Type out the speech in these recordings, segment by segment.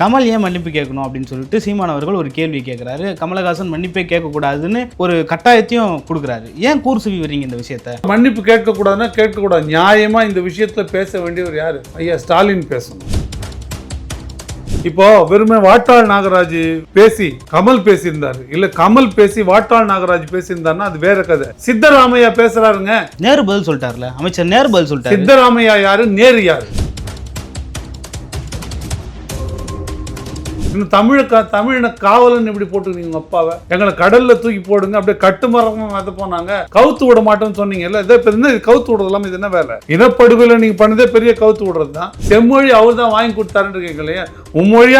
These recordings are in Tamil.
கமல் ஏன் மன்னிப்பு கேட்கணும் அப்படின்னு சொல்லிட்டு சீமான் அவர்கள் ஒரு கேள்வி கேட்குறாரு. கமலஹாசன் மன்னிப்பே கேட்கக்கூடாதுன்னு ஒரு கட்டாயத்தையும் கொடுக்குறாரு. ஏன் கூர் சுவி வரீங்க இந்த விஷயத்த? மன்னிப்பு கேட்கக்கூடாதுன்னா கேட்கக்கூடாது. நியாயமா இந்த விஷயத்துல பேச வேண்டியவர் யாரு? ஐயா ஸ்டாலின் பேசணும். இப்போ வெறுமே வாட்டாள் நாகராஜ் பேசி கமல் பேசியிருந்தாரு. இல்ல கமல் பேசி வாட்டாள் நாகராஜ் பேசியிருந்தாருன்னா அது வேற கதை. சித்தராமையா பேசுறாருங்க. நேரு பதில் சொல்லிட்டார்ல. அமைச்சர் நேரு பதில் சொல்லிட்டாரு. சித்தராமையா யாரு? நேரு யாரு? இன்னும் தமிழை கா தமிழின காவலன் இப்படி போட்டுக்கிறீங்க உங்கள் அப்பாவை? எங்களை கடலில் தூக்கி போடுங்க அப்படியே கட்டுமரமா அதை போனாங்க. கவுத்து விட மாட்டோம்னு சொன்னீங்கல்ல இதை இப்போ என்ன இது? கவுத்து விடுறதெல்லாம் இது என்ன வேலை? இனப்படுகொலை நீங்க பண்ணதே பெரிய கவுத்து விடுறது தான் செம்மொழி அவர் தான் வாங்கி கொடுத்தாருன்னு இருக்கீங்க இல்லையா?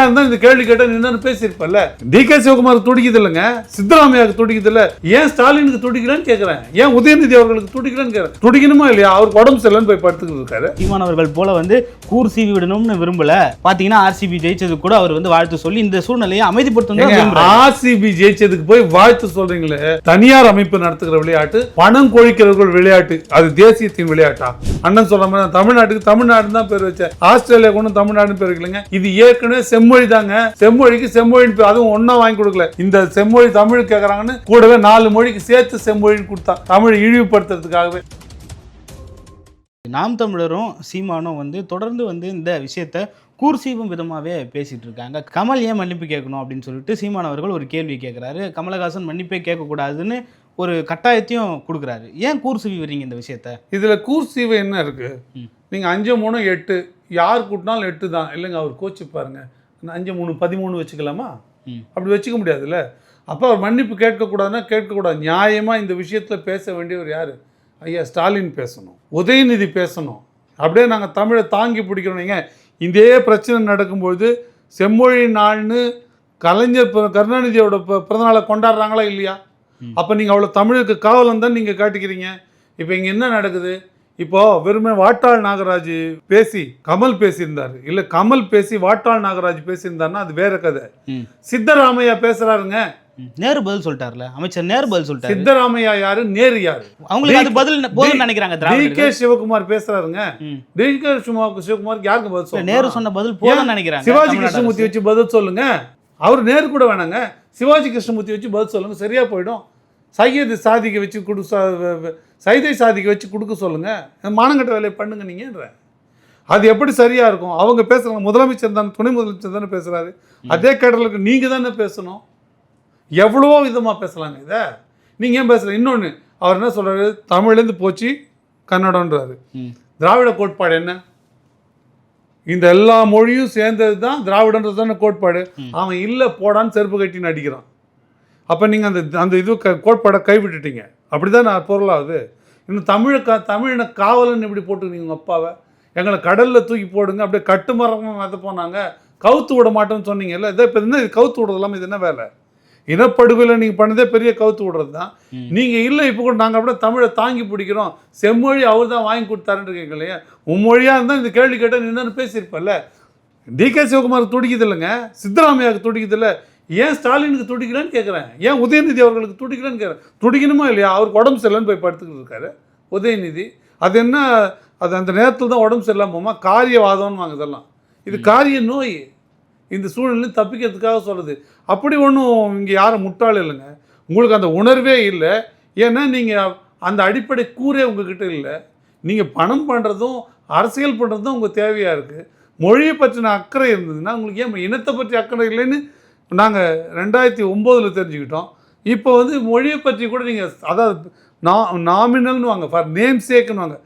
இருந்தால் இந்த கேள்வி கேட்டால் நின்று பேசியிருப்பல்ல. டி. கே. சிவகுமார் துடிக்குது இல்லைங்க? சித்தராமையாவுக்கு துடிக்குது இல்லை? ஏன் ஸ்டாலினுக்கு துடிக்கலன்னு கேட்குறேன் ஏன் உதயநிதி அவர்களுக்கு துடிக்கலன்னு கேட்குறேன் துடிக்கணுமா இல்லையா? அவருக்கு உடம்பு சரியில்லைன்னு போய் படுத்துக்கிட்டு இருக்காரு. சீமான் அவர்கள் போல வந்து கூர் சீவி விடணும்னு விரும்பல. பார்த்தீங்கன்னா ஆர்சிபி ஜெயிச்சது கூட அவர் வந்து வாழ்த்து சொல்லி இந்த சூழ்நிலையை அமைதிப்படுத்தணும். ஆர்சிபி ஜெயிச்சதுக்கு போய் வாழ்த்து சொல்றீங்களே? தனியார் அமைப்பு நடத்துகிற விளையாட்டு பணம் கொழிக்கிறவர்கள் விளையாட்டு அது தேசியத்தின் விளையாட்டா? அண்ணன் சொல்ற மாதிரி தமிழ்நாட்டுக்கு தமிழ்நாடு தான் பேர் வச்ச ஆஸ்திரேலியா கொண்டு தமிழ்நாடுன்னு பேர் வைக்கலங்க. இது ஏற்கனவே செம்மொழி தாங்க. செம்மொழிக்கு செம்மொழின்னு பேர் அதுவும் ஒண்ணா வாங்கி கொடுக்கல. இந்த செம்மொழி தமிழ் கேக்குறாங்கன்னு கூடவே நாலு மொழிக்கு சேர்த்து செம்மொழின்னு கொடுத்தா. தமிழ் இழிவுபடுத்துறதுக்காகவே. நாம் தமிழரும் சீமானும் வந்து தொடர்ந்து வந்து இந்த விஷயத்த கூர்சீவும் விதமாகவே பேசிட்டு இருக்காங்க. கமல் ஏன் மன்னிப்பு கேட்கணும் அப்படின்னு சொல்லிட்டு சீமான் அவர்கள் ஒரு கேள்வி கேட்குறாரு. கமலஹாசன் மன்னிப்பே கேட்கக்கூடாதுன்னு ஒரு கட்டாயத்தையும் கொடுக்குறாரு. ஏன் கூர்சீவி வரீங்க இந்த விஷயத்த? இதுல கூர்சீவை என்ன இருக்கு? ம். நீங்க அஞ்சு மூணு எட்டு யார் கூட்டினாலும் எட்டு தான். இல்லைங்க அவர் கோச்சு பாருங்க. அஞ்சு மூணு பதிமூணு வச்சுக்கலாமா. அப்படி வச்சுக்க முடியாதுல்ல? அப்போ அவர் மன்னிப்பு கேட்கக்கூடாதுன்னா கேட்கக்கூடாது. நியாயமா இந்த விஷயத்துல பேச வேண்டியவர் யாரு? ஐயா ஸ்டாலின் பேசணும். உதயநிதி பேசணும். அப்படியே நாங்கள் தமிழை தாங்கி பிடிக்கிறோம். நீங்கள் இதே பிரச்சனை நடக்கும்பொழுது செம்மொழி நாள்னு கலைஞர் கருணாநிதியோட பிறந்தநாளை கொண்டாடுறாங்களா இல்லையா. அப்போ நீங்கள் அவ்வளோ தமிழுக்கு காவலம் தான் நீங்கள் காட்டிக்கிறீங்க. இப்போ இங்கே என்ன நடக்குது? இப்போ வெறுமே வாட்டாள் நாகராஜ் பேசி கமல் பேசியிருந்தாரு. இல்லை கமல் பேசி வாட்டாள் நாகராஜ் பேசியிருந்தாருன்னா அது வேற கதை. சித்தராமையா பேசுறாருங்க. ம். நேரு பதில் சொல்லிட்டார்ல. அமைச்சர் நேரு பதில் சொல்லிட்டாரு. சித்தராமையா யாரு? நேரு யாரு? அவங்களுக்கு அது பதில் போதும்னு நினைக்கிறாங்க டி கே சிவகுமார் பேசுறாருங்க. டி கே சிவகுமார் சிவகுமாருக்கு யாருக்கு பதில் சொல்லணும்? நேரு சொன்ன பதில் போதும்னு நினைக்கிறாங்க சிவாஜி கிருஷ்ணமூர்த்தி. வச்சு பதில் சொல்லுங்க. அவர் நேரு கூட வேணாங்க. சிவாஜி கிருஷ்ணமூர்த்தி வச்சு பதில் சொல்லுங்க. சரியா போயிடும். சையது சாதிக்க வச்சு கொடு சைதை சாதிக்க வச்சு கொடுக்க சொல்லுங்க. மானங்கட்ட வேலையை பண்ணுங்க நீங்கன்ற. அது எப்படி சரியா இருக்கும்? அவங்க பேசுறாங்க. முதலமைச்சர் தானே துணை முதலமைச்சர் தானே பேசுறாரு. அதே கடலுக்கு நீங்க தானே பேசணும். எவ்வளவோ விதமா பேசலாங்க இதை. நீங்க ஏன் பேசல? இன்னொன்னு அவர் என்ன சொல்றாரு? தமிழ்லேருந்து போச்சு கன்னடம்ன்றாரு ம். திராவிட கோட்பாடு என்ன? இந்த எல்லா மொழியும் சேர்ந்தது தான் திராவிடன்றது தானே கோட்பாடு. அவன் இல்லை போடான்னு செருப்பு கட்டின்னு அடிக்கிறான். அப்போ நீங்கள் அந்த அந்த இது க கோட்பாடை கைவிட்டுட்டீங்க. அப்படி தான் நான் பொருளாகுது இன்னும் தமிழை கா தமிழின காவலன் இப்படி போட்டுருக்கீங்க உங்கள் அப்பாவை? எங்களை கடலில் தூக்கி போடுங்க அப்படியே கட்டுமரமாக மத போனாங்க கவுத்து விட மாட்டோம்னு சொன்னீங்கல்ல இதை இப்போ என்ன கவுத்து விடுறதெல்லாம் இது என்ன வேலை? இனப்படுகொலை நீங்கள் பண்ணதே பெரிய கவுத்து விடுறது தான். நீங்கள் இல்லை இப்போ கூட நாங்கள் அப்படியே தமிழை தாங்கி பிடிக்கிறோம். செம்மொழி அவர் தான் வாங்கி கொடுத்தாருன்னு இருக்கீங்க இல்லையா உம்மொழியாக இருந்தால் இந்த கேள்வி கேட்டால் நின்று பேசியிருப்பல்ல. டி. கே. சிவகுமார் துடிக்குது இல்லைங்க சித்தராமையாவுக்கு துடிக்குது இல்லை ஏன் ஸ்டாலினுக்கு துடிக்கலன்னு கேட்குறேன் ஏன் உதயநிதி அவர்களுக்கு துடிக்கலன்னு கேட்குறேன் துடிக்கணுமா இல்லையா? அவருக்கு உடம்பு சரியில்லைன்னு போய் படுத்துக்கிட்டு இருக்காரு உதயநிதி. அது என்ன? அது அந்த நேரத்தில் தான் உடம்பு சரியில்லாம போமா காரியவாதம்னு வாங்க இதெல்லாம். இது காரிய நோய். இந்த சூழ்நிலையும் தப்பிக்கிறதுக்காக சொல்லுது. அப்படி ஒன்றும் இங்கே யாரும் முட்டாள் இல்லைங்க. உங்களுக்கு அந்த உணர்வே இல்லை. ஏன்னா நீங்கள் அந்த அடிப்படை கூறே உங்ககிட்ட இல்லை. நீங்கள் பணம் பண்ணுறதும் அரசியல் பண்ணுறதும் உங்கள் தேவையாக இருக்குது மொழியை பற்றின அக்கறை இருந்ததுன்னா உங்களுக்கு ஏன் இனத்தை பற்றி அக்கறை இல்லைன்னு நாங்கள் ரெண்டாயிரத்தி ஒம்போதில் தெரிஞ்சுக்கிட்டோம். இப்போ வந்து மொழியை பற்றி கூட நீங்கள் அதாவது நா நாமினல்னு வாங்க ஃபார் நேம் சேக்குன்னு வாங்க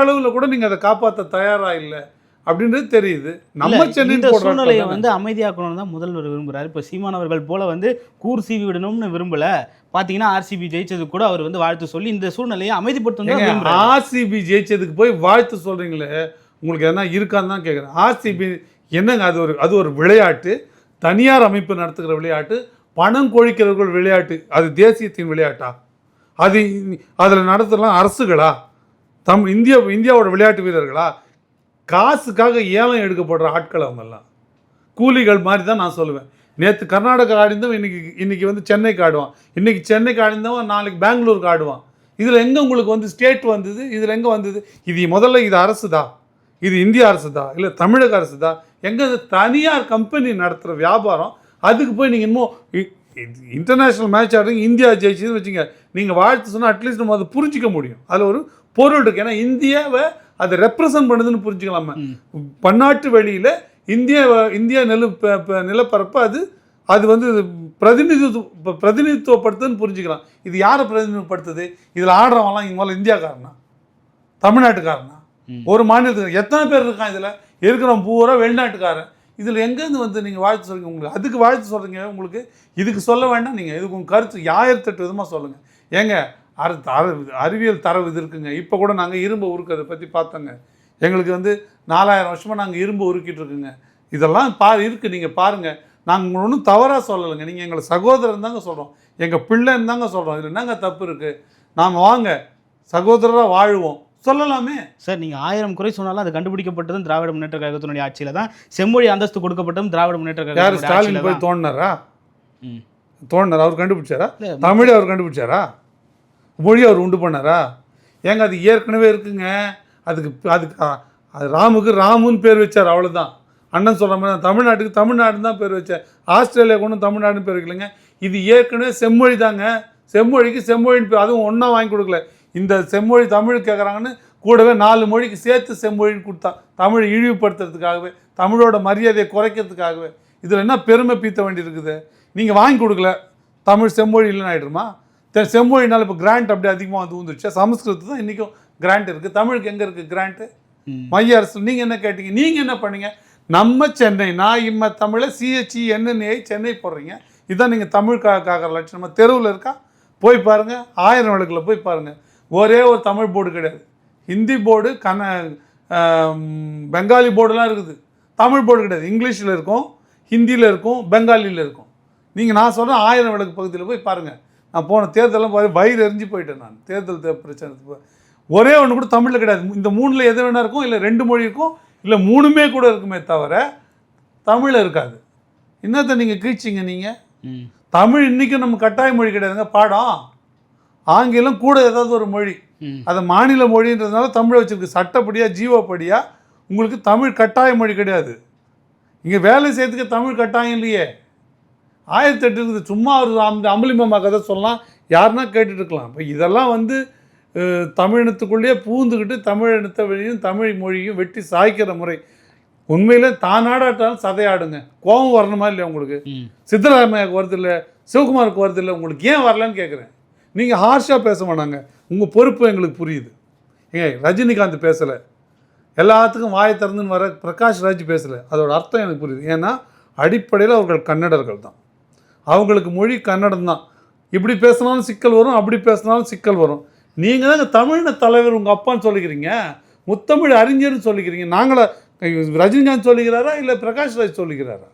அளவில் கூட நீங்கள் அதை காப்பாற்ற தயாராக இல்லை. அப்படின்றது தெரியுது. நம்ம சென்னை சூழ்நிலையை வந்து அமைதியாக்கணும்னு தான் முதல்வர் விரும்புறாரு. இப்போ சீமான் அவர்கள் போல வந்து கூர் சீவி விடணும்னு விரும்பல. பாத்தீங்கன்னா ஆர்சிபி ஜெயிச்சது கூட அவர் வந்து வாழ்த்து சொல்லி இந்த சூழ்நிலையை அமைதிப்படுத்தணும் ஆர்சிபி ஜெயிச்சதுக்கு போய் வாழ்த்து சொல்றீங்களே? உங்களுக்கு எதனா இருக்கான்னு தான் கேட்குறேன் ஆர்சிபி என்னங்க அது ஒரு அது ஒரு விளையாட்டு. தனியார் அமைப்பு நடத்துகிற விளையாட்டு. பணம் கொழிக்கிறவர்கள் விளையாட்டு. அது தேசியத்தின் விளையாட்டா? அது அதில் நடத்துலாம் அரசுகளா? தம் இந்தியா இந்தியாவோட விளையாட்டு வீரர்களா? காசுக்காக ஏலம் எடுக்கப்படுற ஆட்கள் அவங்கெல்லாம். கூலிகள் மாதிரி தான் நான் சொல்லுவேன். நேற்று கர்நாடகா ஆடிந்தவன் இன்னைக்கு இன்றைக்கி வந்து சென்னைக்கு ஆடுவான். இன்னைக்கு சென்னைக்கு ஆடிந்தவன் நாளைக்கு பெங்களூருக்கு ஆடுவான். இதில் எங்கே உங்களுக்கு வந்து ஸ்டேட் வந்தது? இதில் எங்கே வந்தது? இது முதல்ல இது அரசு தான் இது இந்திய அரசு தான் இல்லை தமிழக அரசு தான் எங்கே தனியார் கம்பெனி நடத்துகிற வியாபாரம்? அதுக்கு போய் நீங்கள் இன்னும் இன்டர்நேஷ்னல் மேட்ச் ஆடுறீங்க இந்தியா ஜெயிச்சுன்னு வச்சுங்க நீங்கள் வாழ்த்து சொன்னால் அட்லீஸ்ட் நம்ம அதை புரிஞ்சிக்க முடியும். அதில் ஒரு பொருள் இருக்குது ஏன்னா இந்தியாவை அதை ரெப்ரசன்ட் பண்ணுதுன்னு புரிஞ்சுக்கலாமா. பன்னாட்டு வெளியில் இந்திய இந்திய நில நிலப்பரப்பு அது அது வந்து பிரதிநிதித்துவ பிரதிநிதித்துவப்படுத்துதுன்னு புரிஞ்சுக்கலாம். இது யாரை பிரதிநிதித்துவப்படுத்துது? இதில் ஆடுறவங்களாம் இங்கே முதல்ல இந்தியாக்காரனா? தமிழ்நாட்டுக்காரனா. ஒரு மாநிலத்துக்கு எத்தனை பேர் இருக்கான் இதில்? இருக்கிறவன் பூரா வெளிநாட்டுக்காரன். இதில் எங்கேருந்து வந்து நீங்கள் வாழ்த்து சொல்றீங்க? உங்களுக்கு அதுக்கு வாழ்த்து சொல்கிறீங்க உங்களுக்கு இதுக்கு சொல்ல வேண்டாம். நீங்கள் இதுக்கு உங்கள் கருத்து ஆயிரத்தெட்டு விதமாக சொல்லுங்கள் ஏங்க அறிவியல் தரவு இது இருக்குங்க. இப்போ கூட நாங்கள் இரும்பு உருக்கிறதை பற்றி பார்த்தோங்க. எங்களுக்கு வந்து நாலாயிரம் வருஷமாக நாங்கள் இரும்பு உருக்கிட்டு இருக்குங்க. இதெல்லாம் பா இருக்குது நீங்கள் பாருங்கள் நாங்கள் ஒன்றும் தவறாக சொல்லலைங்க. நீங்கள் எங்களை சகோதரன் தாங்க சொல்கிறோம் எங்கள் பிள்ளைன்னு தாங்க சொல்கிறோம் இதில் என்னங்க தப்பு இருக்குது நாம் வாங்க. சகோதரராக வாழ்வோம். சொல்லலாமே. சார் நீங்க ஆயிரம் குறை சொன்னாலும் அது கண்டுபிடிக்கப்பட்டதும் திராவிட முன்னேற்ற கழகத்தினுடைய ஆட்சியில தான் செம்மொழி அந்தஸ்து கொடுக்கப்பட்டதும் திராவிட முன்னேற்ற யார் கழகத்தினுடைய ஸ்டாலின் போய் ம். தோண்டினார் அவர் கண்டுபிடிச்சாரா? தமிழை அவர் கண்டுபிடிச்சாரா? மொழி அவர் உண்டு பண்ணாரா? ஏங்க அது ஏற்கனவே இருக்குங்க. அதுக்கு அதுக்கு அது ராமுக்கு ராமுன்னு பேர் வச்சார் அவ்வளோதான் அண்ணன் சொல்கிற மாதிரி தான். தமிழ்நாட்டுக்கு தமிழ்நாடுன்னு தான் பேர் வச்சார். ஆஸ்திரேலியா கொண்டு தமிழ்நாடுன்னு பேர் வைக்கலைங்க. இது ஏற்கனவே செம்மொழி தாங்க. செம்மொழிக்கு செம்மொழின்னு பேர் அதுவும் ஒன்றா வாங்கி கொடுக்கல. இந்த செம்மொழி தமிழ் கேட்குறாங்கன்னு கூடவே நாலு மொழிக்கு சேர்த்து செம்மொழின்னு கொடுத்தா தமிழை இழிவுபடுத்துறதுக்காகவே தமிழோட மரியாதையை குறைக்கிறதுக்காகவே. இதில் என்ன பெருமை பீத்த வேண்டியிருக்குது? நீங்கள் வாங்கி கொடுக்கல. தமிழ் செம்மொழி இல்லைன்னு ஆயிடுமா? செம்மொழினால இப்போ கிராண்ட் அப்படி அதிகமாக வந்து வந்துருச்சு சமஸ்கிருதத்து தான் இன்றைக்கும் கிராண்ட் இருக்குது தமிழுக்கு எங்கே இருக்குது கிராண்ட்டு. மைய அரசு நீங்கள் என்ன கேட்டீங்க? நீங்கள் என்ன பண்ணீங்க? நம்ம சென்னை நான் இம்ம தமிழை சிஹெச்இ என்னென்னை சென்னை போடுறீங்க. இதான் நீங்கள் தமிழ் கா காக்கிற லட்சணமா. தெருவில் இருக்கா? போய் பாருங்கள் ஆயிரம் விளக்கில் போய் பாருங்கள் ஒரே ஒரு தமிழ் போர்டு கிடையாது. ஹிந்தி போர்டு கன பெங்காலி போர்டுலாம் இருக்குது. தமிழ் போர்டு கிடையாது. இங்கிலீஷில் இருக்கும் ஹிந்தியில் இருக்கும் பெங்காலியில் இருக்கும். நீங்கள் நான் சொல்கிறேன் ஆயிரம் விளக்கு பகுதியில் போய் பாருங்கள் நான் போன தேர்தலாம் பாரு வயிறு எரிஞ்சு போயிட்டேன் நான். தேர்தல் தே- பிரச்சனை. ஒரே ஒன்று கூட தமிழில் கிடையாது. இந்த மூணில் எது வேணா இருக்கும் இல்லை ரெண்டு மொழி இருக்கும் இல்லை மூணுமே கூட இருக்குமே தவிர தமிழில் இருக்காது. என்னத்தை நீங்கள் கீழ்ச்சிங்க நீங்கள். தமிழ் இன்றைக்கும் நம்ம கட்டாய மொழி கிடையாதுங்க. பாடம். ஆங்கிலம் கூட ஏதாவது ஒரு மொழி. அதை மாநில மொழின்றதுனால தமிழை வச்சிருக்கு. சட்டப்படியாக ஜீவப்படியாக உங்களுக்கு தமிழ் கட்டாய மொழி கிடையாது. இங்கே வேலை செய்யறதுக்கு தமிழ் கட்டாயம் இல்லையே. ஆயிரத்தி எட்டு இருக்குது. சும்மா ஒரு அந்த அம்பலிமம்மா கதை சொல்லலாம். யாருன்னா கேட்டுட்டு இருக்கலாம் இப்போ இதெல்லாம் வந்து தமிழினத்துக்குள்ளேயே பூந்துக்கிட்டு தமிழ் இனத்தை வெளியும் தமிழ் மொழியும் வெட்டி சாய்க்கிற முறை. உண்மையிலே தானாடாட்டாலும் சதையாடுங்க. கோபம் வரணுமா இல்லையா உங்களுக்கு? ம். சித்தராமையாவுக்கு வருது இல்லை சிவகுமாருக்கு வருது இல்லை உங்களுக்கு ஏன் வரலன்னு கேட்குறேன் நீங்கள் ஹார்ஷாக பேச வேணாங்க. உங்கள் பொறுப்பு எங்களுக்கு புரியுது. ஏங்க ரஜினிகாந்த் பேசலை. எல்லாத்துக்கும் வாயை திறந்துன்னு வர பிரகாஷ் ராஜ் பேசலை. அதோட அர்த்தம் எனக்கு புரியுது. ஏன்னா அடிப்படையில் அவர்கள் கன்னடர்கள் தான் அவங்களுக்கு மொழி கன்னடம் தான். இப்படி பேசினாலும் சிக்கல் வரும் அப்படி பேசினாலும் சிக்கல் வரும். நீங்கள் தாங்க தமிழின தலைவர் உங்கள் அப்பான்னு சொல்லிக்கிறீங்க. முத்தமிழ் அறிஞர்னு சொல்லிக்கிறீங்க. நாங்களே ரஜினிகாந்த் சொல்லிக்கிறாரா இல்லை பிரகாஷ் ராஜ் சொல்லிக்கிறாரா?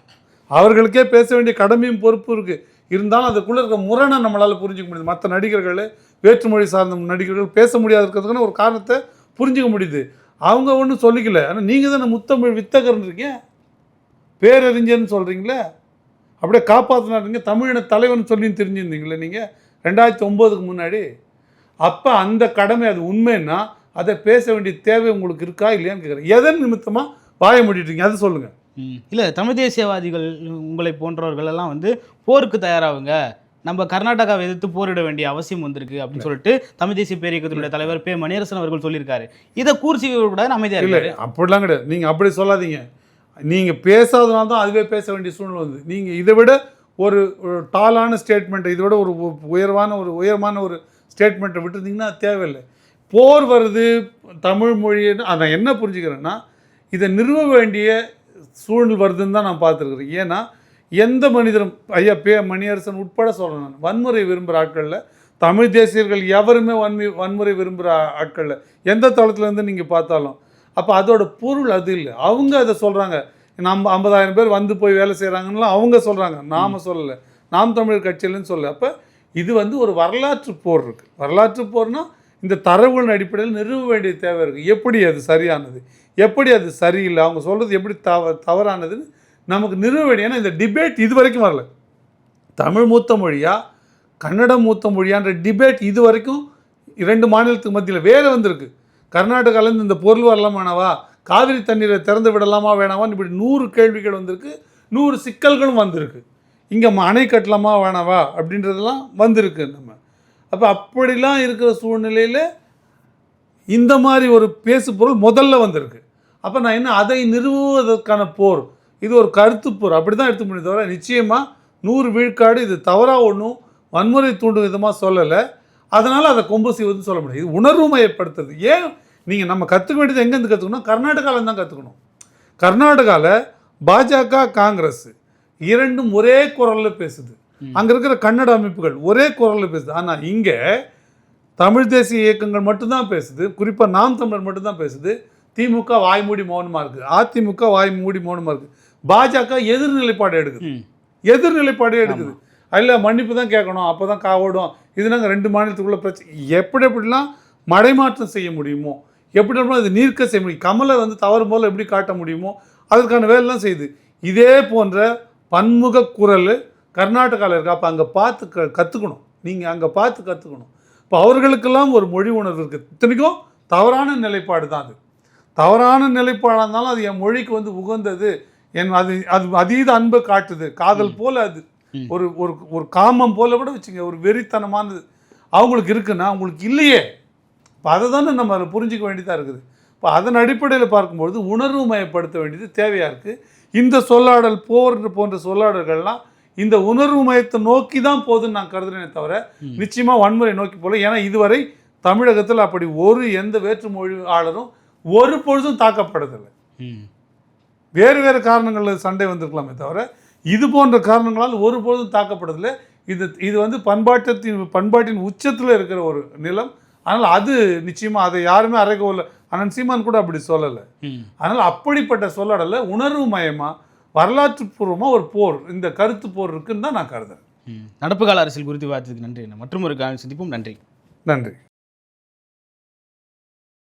அவர்களுக்கே பேச வேண்டிய கடமையும் பொறுப்பு இருக்குது இருந்தாலும் அதுக்குள்ளே இருக்க முரணை நம்மளால் புரிஞ்சுக்க முடியுது. மற்ற நடிகர்கள் வேற்றுமொழி சார்ந்த நடிகர்கள் பேச முடியாது இருக்கிறதுக்கான ஒரு காரணத்தை புரிஞ்சுக்க முடியுது. அவங்க ஒன்றும் சொல்லிக்கல. ஆனால் நீங்கள் தானே முத்தமிழ் வித்தகர்ன்றீங்க பேரறிஞர்னு சொல்கிறீங்களே அப்படியே காப்பாற்றினாருங்க தமிழின தலைவன் சொல்லி தெரிஞ்சிருந்தீங்களே நீங்கள் ரெண்டாயிரத்தி ஒம்போதுக்கு முன்னாடி. அப்போ அந்த கடமை அது உண்மைன்னா அதை பேச வேண்டிய தேவை உங்களுக்கு இருக்கா இல்லையான்னு கேட்குறேன் எதன் நிமித்தமாக வாய மூடிட்டீங்க? அதை சொல்லுங்கள். இல்ல தமிழ் தேசியவாதிகள் உங்களை போன்றவர்கள் எல்லாம் வந்து போருக்கு தயாராகுங்க. நம்ம கர்நாடகாவை எதிர்த்து போரிட வேண்டிய அவசியம் வந்திருக்கு அப்படின்னு சொல்லிட்டு தமிழ் தேசிய பேரியக்கத்தினுடைய தலைவர் பே மணியரசன் அவர்கள் சொல்லியிருக்காரு. இதை கூர்ச்சி கூட அமைதியா இல்லை அப்படிலாம் கிடையாது. நீங்கள் அப்படி சொல்லாதீங்க. நீங்கள் பேசாதனால தான் அதுவே பேச வேண்டிய சூழ்நிலை வந்து நீங்கள் இதை விட ஒரு டாலான ஸ்டேட்மெண்ட் இதை விட ஒரு உ- உயர்வான ஒரு உயரமான ஒரு ஸ்டேட்மெண்ட்டை விட்டுருந்தீங்கன்னா தேவையில்லை. போர் வருது தமிழ் மொழின்னு அதை என்ன புரிஞ்சுக்கிறேன்னா இதை நிறுவ வேண்டிய சூழ்நிலை வருதுன்னு தான் நான் பார்த்துருக்குறேன். ஏன்னா எந்த மனிதரும் ஐயா பே மணியரசன் உட்பட சொல்கிறேன் நான். வன்முறை விரும்புகிற ஆட்களில் தமிழ் தேசியர்கள் எவருமே வன்மை வன்முறை விரும்புகிற ஆட்களில் எந்த தளத்துலேருந்து நீங்கள் பார்த்தாலும் அப்போ அதோட பொருள் அது இல்லை. அவங்க அதை சொல்கிறாங்க நம்ம ஐம்பதாயிரம் பேர் வந்து போய் வேலை செய்கிறாங்கன்னு அவங்க சொல்கிறாங்க நாம் சொல்லலை. நாம் தமிழர் கட்சியிலன்னு சொல்லலை. அப்போ இது வந்து ஒரு வரலாற்று போர் இருக்குது வரலாற்று போர்னால் இந்த தரவுகளின் அடிப்படையில் நிறுவ வேண்டிய தேவை இருக்குது எப்படி அது சரியானது? எப்படி அது சரியில்லை? அவங்க சொல்கிறது எப்படி தவ தவறானதுன்னு நமக்கு நிறுவ வேண்டிய ஏன்னா இந்த டிபேட் இது வரைக்கும் வரல. தமிழ் மூத்த மொழியா கன்னடம் மூத்த மொழியான்ற டிபேட் இது வரைக்கும் இரண்டு மாநிலத்துக்கு மத்தியில் வேறு வந்திருக்கு. கர்நாடகாலேருந்து இந்த பொருள் வரலாமானவா? காவிரி தண்ணீரை திறந்து விடலாமா வேணாமான்னு இப்படி நூறு கேள்விகள் வந்திருக்கு. நூறு சிக்கல்களும் வந்திருக்கு. இங்கே அணை கட்டலாமா வேணாவா? அப்படின்றதெல்லாம் வந்திருக்கு நம்ம. அப்போ அப்படிலாம் இருக்கிற சூழ்நிலையில் இந்த மாதிரி ஒரு பேசு பொருள் முதல்ல வந்திருக்கு. அப்போ நான் என்ன அதை நிறுவுவதற்கான போர். இது ஒரு கருத்து போர். அப்படி தான் எடுத்து முடியும் தவிர நிச்சயமாக நூறு விழுக்காடு இது தவறாக ஒன்றும் வன்முறை தூண்டும் விதமாக சொல்லலை. அதனால் அதை கொம்பு செய்வதுன்னு சொல்ல முடியாது. இது உணர்வு மயப்படுத்துறது. ஏன் நீங்கள் நம்ம கற்றுக்க வேண்டியது எங்கேருந்து கற்றுக்கணும் கர்நாடகாவில் தான் கற்றுக்கணும் கர்நாடகாவில் பாஜக காங்கிரஸ் இரண்டும் ஒரே குரலில் பேசுது. அங்கே இருக்கிற கன்னட அமைப்புகள் ஒரே குரலில் பேசுது. ஆனால் இங்கே தமிழ் தேசிய இயக்கங்கள் மட்டும்தான் பேசுது. குறிப்பாக நாம் தமிழர் மட்டும்தான் பேசுது. திமுக வாய்மூடி மௌனமாக இருக்குது அதிமுக வாய்மூடி மௌனமாக இருக்குது பாஜக எதிர்நிலைப்பாடு எடுக்குது. எதிர்நிலைப்பாடே எடுக்குது. இல்லை மன்னிப்பு தான் கேட்கணும். அப்போ தான் காவோடும் இது நாங்கள் ரெண்டு மாநிலத்துக்குள்ள பிரச்சனை எப்படி எப்படிலாம் மடைமாற்றம் செய்ய முடியுமோ எப்படி எப்படிலாம் இது நீர்க்க செய்ய முடியும்? கமலை வந்து தவறு போல் எப்படி காட்ட முடியுமோ அதற்கான வேலைலாம் செய்யுது இதே போன்ற பன்முக குரல் கர்நாடகாவில் இருக்கா. அப்போ அங்கே பார்த்து க கற்றுக்கணும் நீங்கள் அங்கே பார்த்து கற்றுக்கணும் இப்போ அவர்களுக்கெல்லாம் ஒரு மொழி உணர்வு இருக்குது இத்தனைக்கும் தவறான நிலைப்பாடு தான் அது. தவறான நிலைப்பாடாக இருந்தாலும் அது என் மொழிக்கு வந்து உகந்தது. என் அது அது அதீத அன்பை காட்டுது. காதல் போல அது. ஒரு ஒரு ஒரு காமம் போல கூட வச்சுங்க ஒரு வெறித்தனமானது. அவங்களுக்கு இருக்குன்னா அவங்களுக்கு இல்லையே. இப்போ அதை தானே நம்ம அதில் புரிஞ்சிக்க வேண்டியதாக இருக்குது. இப்போ அதன் அடிப்படையில் பார்க்கும்பொழுது உணர்வு மயப்படுத்த வேண்டியது தேவையாக இருக்குது இந்த சொல்லாடல் போர் போன்ற சொல்லாடல்கள்லாம் இந்த உணர்வு மயத்தை நோக்கி தான் போகுதுன்னு நான் கருதுறேனே தவிர. நிச்சயமாக வன்முறை நோக்கி போகல. ஏன்னா இதுவரை தமிழகத்தில் அப்படி ஒரு எந்த வேற்று மொழியாளரும் ஒரு பொழுதும் தாக்கப்படதில்லை. வேறு வேறு காரணங்களில் சண்டை வந்திருக்கலாமே தவிர இது போன்ற காரணங்களால் ஒருபொழுதும் தாக்கப்படதில்லை இது இது வந்து பண்பாட்டத்தின் பண்பாட்டின் உச்சத்தில் இருக்கிற ஒரு நிலம். அதனால் அது நிச்சயமாக அதை யாருமே அரைக்கவில்லை அண்ணன் சீமான் கூட அப்படி சொல்லலை. அதனால் அப்படிப்பட்ட சொல்லடல உணர்வு மயமாக வரலாற்று பூர்வமாக ஒரு போர் இந்த கருத்து போர் இருக்குன்னு தான் நான் கருதுறேன். நடப்பு கால அரசியல் குறித்து பார்த்ததுக்கு நன்றி மற்றும் ஒரு காலம் சந்திப்போம். நன்றி. நன்றி.